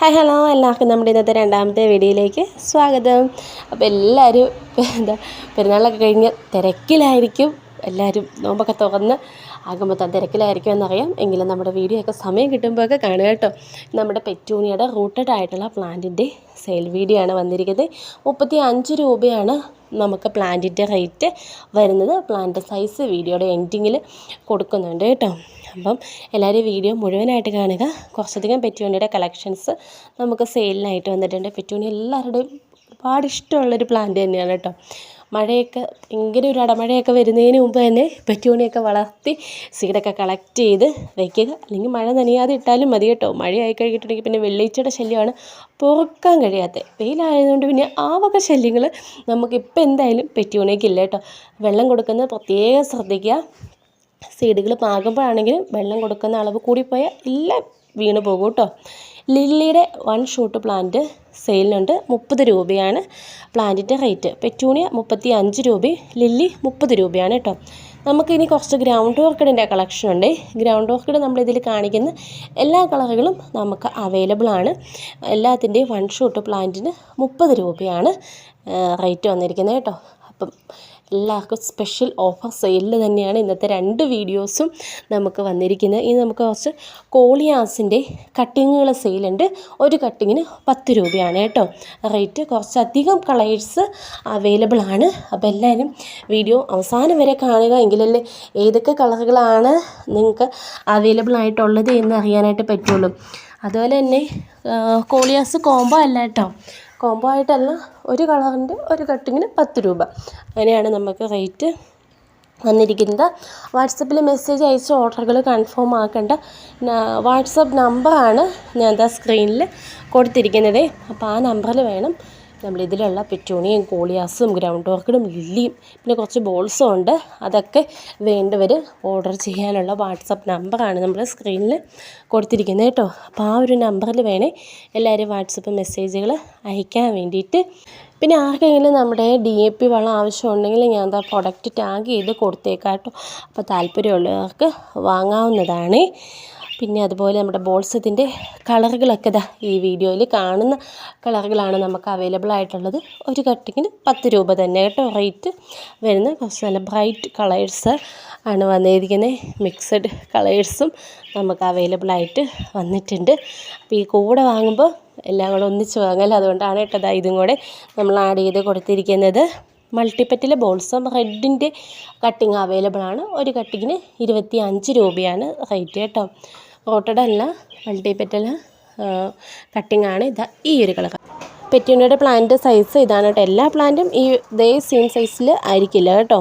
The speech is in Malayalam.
ഹായ് ഹലോ എല്ലാവർക്കും നമ്മുടെ ഇന്നത്തെ രണ്ടാമത്തെ വീഡിയോയിലേക്ക് സ്വാഗതം. അപ്പോൾ എല്ലാവരും എന്താ പെരുന്നാളൊക്കെ കഴിഞ്ഞ് തിരക്കിലായിരിക്കും. എല്ലാവരും നോമ്പൊക്കെ തുറന്ന് ആകുമ്പോൾ തിരക്കിലായിരിക്കും എന്നറിയാം. എങ്കിലും നമ്മുടെ വീഡിയോ ഒക്കെ സമയം കിട്ടുമ്പോഴൊക്കെ കാണുക കേട്ടോ. നമ്മുടെ പെറ്റൂണിയുടെ റൂട്ടഡ് ആയിട്ടുള്ള പ്ലാന്റിന്റെ സെയിൽ വീഡിയോ ആണ് വന്നിരിക്കുന്നത്. മുപ്പത്തി അഞ്ച് രൂപയാണ് നമുക്ക് പ്ലാന്റിന്റെ റേറ്റ് വരുന്നത്. പ്ലാന്റ് സൈസ് വീഡിയോയുടെ എൻഡിങ്ങിൽ കൊടുക്കുന്നുണ്ട് കേട്ടോ. അപ്പം എല്ലാവരും വീഡിയോ മുഴുവനായിട്ട് കാണുക. കുറച്ചധികം പെറ്റൂണിയുടെ കളക്ഷൻസ് നമുക്ക് സെയിലിനായിട്ട് വന്നിട്ടുണ്ട്. പെറ്റൂണി എല്ലാവരുടെയും ഒരുപാട് ഇഷ്ടമുള്ളൊരു പ്ലാന്റ് തന്നെയാണ് കേട്ടോ. മഴയൊക്കെ ഭയങ്കര ഒരു അടമഴയൊക്കെ വരുന്നതിന് മുമ്പ് തന്നെ പെറ്റൂണിയൊക്കെ വളർത്തി സീഡൊക്കെ കളക്ട് ചെയ്ത് വയ്ക്കുക അല്ലെങ്കിൽ മഴ നനയാതെ ഇട്ടാലും മതി കേട്ടോ. മഴയായി കഴിഞ്ഞിട്ടുണ്ടെങ്കിൽ പിന്നെ വെള്ളീച്ചയുടെ ശല്യമാണ്. പൊറുക്കാൻ കഴിയാത്തത് വെയിലായതുകൊണ്ട് പിന്നെ ആ വക ശല്യങ്ങൾ നമുക്കിപ്പോൾ എന്തായാലും പെറ്റൂണിയൊക്കെ കേട്ടോ. വെള്ളം കൊടുക്കുന്നത് പ്രത്യേകം ശ്രദ്ധിക്കുക. സീഡുകൾ പാകുമ്പോഴാണെങ്കിലും വെള്ളം കൊടുക്കുന്ന അളവ് കൂടിപ്പോയാൽ എല്ലാം വീണ് പോകും കേട്ടോ. ലില്ലിയുടെ വൺ ഷൂട്ട് പ്ലാന്റ് സെയിലിനുണ്ട് മുപ്പത് രൂപയാണ് പ്ലാന്റിന്റെ റേറ്റ്. പെറ്റൂണിയ മുപ്പത്തി അഞ്ച് രൂപയും ലില്ലി മുപ്പത് രൂപയാണ് കേട്ടോ. നമുക്കിനി കുറച്ച് ഗ്രൗണ്ട് ഓർക്കിഡിന്റെ കളക്ഷൻ ഉണ്ട്. ഗ്രൗണ്ട് ഓർക്കിഡ് നമ്മളിതിൽ കാണിക്കുന്ന എല്ലാ കളറുകളും നമുക്ക് അവൈലബിൾ ആണ്. എല്ലാത്തിന്റെയും വൺ ഷൂട്ട് പ്ലാന്റിന് മുപ്പത് രൂപയാണ് റേറ്റ് വന്നിരിക്കുന്നത് കേട്ടോ. അപ്പം എല്ലാവർക്കും സ്പെഷ്യൽ ഓഫർ സെയിലിൽ തന്നെയാണ് ഇന്നത്തെ രണ്ട് വീഡിയോസും നമുക്ക് വന്നിരിക്കുന്നത്. ഇനി നമുക്ക് കുറച്ച് കോളിയാസിന്റെ കട്ടിങ്ങുകൾ സെയിലുണ്ട് ഒരു കട്ടിങ്ങിന് പത്ത് രൂപയാണ് കേട്ടോ. റേറ്റ് കുറച്ചധികം കളേഴ്സ് അവൈലബിൾ ആണ്. അപ്പോൾ എല്ലാവരും വീഡിയോ അവസാനം വരെ കാണുക. എങ്കിലല്ലേ ഏതൊക്കെ കളറുകളാണ് നിങ്ങൾക്ക് അവൈലബിൾ ആയിട്ടുള്ളത് എന്ന് അറിയാനായിട്ട് പറ്റുള്ളൂ. അതുപോലെ തന്നെ കോളിയാസ് കോംബോ അല്ല കേട്ടോ. കോംബോ ആയിട്ടല്ല ഒരു കളറിന്റെ ഒരു കട്ടിങ്ങിന് പത്ത് രൂപ. അങ്ങനെയാണ് നമുക്ക് റേറ്റ് വന്നിരിക്കുന്നത്. വാട്സപ്പിൽ മെസ്സേജ് അയച്ച് ഓർഡറുകൾ കൺഫേം ആക്കേണ്ട വാട്സപ്പ് നമ്പറാണ് ഞാൻ ദാ സ്ക്രീനിൽ കൊടുത്തിരിക്കുന്നത്. അപ്പോൾ ആ നമ്പറിൽ വേണം നമ്മളിതിലുള്ള പെറ്റൂണിയും കോളിയാസും ഗ്രൗണ്ട് ഓർക്കിഡും ലില്ലിയും പിന്നെ കുറച്ച് ബോൾസും ഉണ്ട്. അതൊക്കെ വേണ്ടവർ ഓർഡർ ചെയ്യാനുള്ള വാട്സപ്പ് നമ്പറാണ് നമ്മൾ സ്ക്രീനിൽ കൊടുത്തിരിക്കുന്നത് കേട്ടോ. അപ്പോൾ ആ ഒരു നമ്പറിൽ വേണേ എല്ലാവരും വാട്സപ്പ് മെസ്സേജുകൾ അയക്കാൻ വേണ്ടിയിട്ട്. പിന്നെ ആർക്കെങ്കിലും നമ്മുടെ ഡി എ പി വളം ആവശ്യമുണ്ടെങ്കിൽ ഞാൻ എന്താ പ്രൊഡക്റ്റ് ടാഗ് ചെയ്ത് കൊടുത്തേക്കാട്ടോ അപ്പോൾ താല്പര്യമുള്ളവർക്ക് വാങ്ങാവുന്നതാണ്. പിന്നെ അതുപോലെ നമ്മുടെ ബോൾസത്തിന്റെ കളറുകളൊക്കെ ഇതാ ഈ വീഡിയോയിൽ കാണുന്ന കളറുകളാണ് നമുക്ക് അവൈലബിൾ ആയിട്ടുള്ളത്. ഒരു കട്ടിങ്ങിന് പത്ത് രൂപ തന്നെ കേട്ടോ റേറ്റ് വരുന്ന കുറച്ച് നല്ല ബ്രൈറ്റ് കളേഴ്സ് ആണ് വന്നിരിക്കുന്നത്. മിക്സഡ് കളേഴ്സും നമുക്ക് അവൈലബിൾ ആയിട്ട് വന്നിട്ടുണ്ട്. അപ്പോൾ ഈ കൂടെ വാങ്ങുമ്പോൾ എല്ലാം കൂടെ ഒന്നിച്ച് വാങ്ങൽ അതുകൊണ്ടാണ് കേട്ടത് ഇതും കൂടെ നമ്മൾ ആഡ് ചെയ്ത് കൊടുത്തിരിക്കുന്നത്. മൾട്ടിപ്പറ്റിലെ ബോൾസം റെഡിന്റെ കട്ടിങ് അവൈലബിൾ ആണ്. ഒരു കട്ടിങ്ങിന് ഇരുപത്തി അഞ്ച് രൂപയാണ് റേറ്റ് കേട്ടോ. റോട്ടഡ് അല്ല മൾട്ടിപ്പറ്റൽ കട്ടിംഗ് ആണ്. ഇതാ ഈ ഒരു കളർ പെറ്റ്യൂണിയുടെ പ്ലാന്റ് സൈസ് ഇതാണ് കേട്ടോ. എല്ലാ പ്ലാന്റും ഈ ഇതേ സെയിം സൈസിൽ ആയിരിക്കില്ല കേട്ടോ.